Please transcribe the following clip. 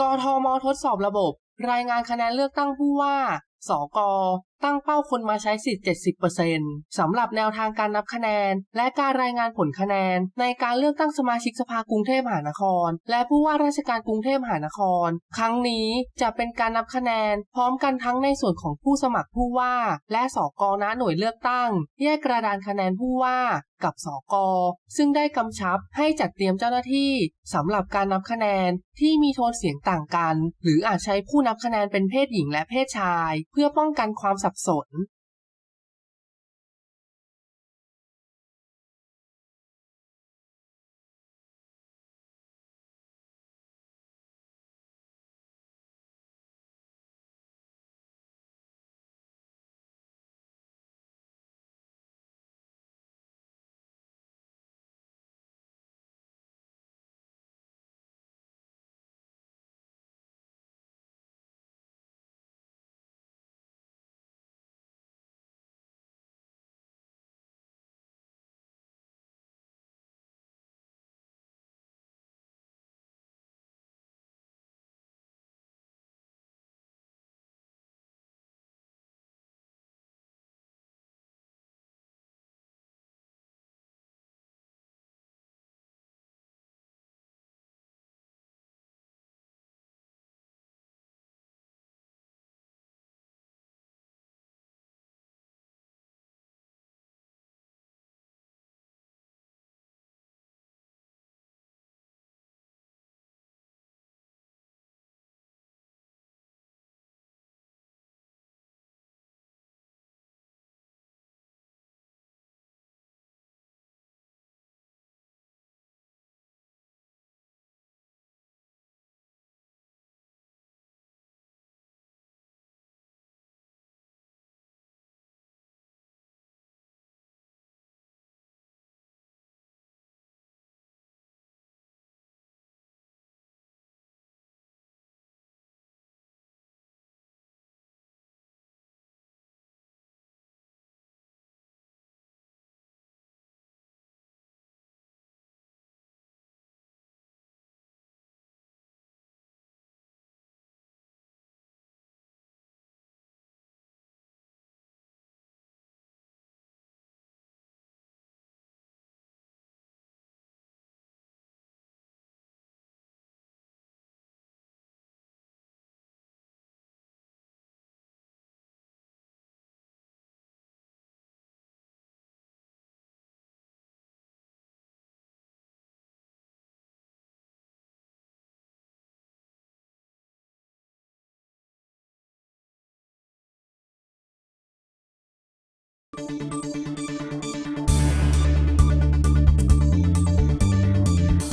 กทมทดสอบระบบ รายงานคะแนนเลือกตั้งผู้ว่าสก ตั้งเป้าคนมาใช้สิทธิ์ 70%สำหรับแนวทางการนับคะแนน และการรายงานผลคะแนน ในการเลือกตั้งสมาชิกสภากรุงเทพมหานคร และผู้ว่าราชการกรุงเทพมหานคร ครั้งนี้จะเป็นการนับคะแนน พร้อมกันทั้งในส่วนของผู้สมัครผู้ว่า และสกณหน่วยเลือกตั้ง แยกกระดานคะแนนผู้ว่า กับสกซึ่งได้กำชับให้จัดเตรียมเจ้าหน้าที่สำหรับการนับคะแนนที่มีโทนเสียงต่างกัน หรืออาจใช้ผู้นับคะแนนเป็นเพศหญิงและเพศชาย เพื่อป้องกันความสับสน Thank you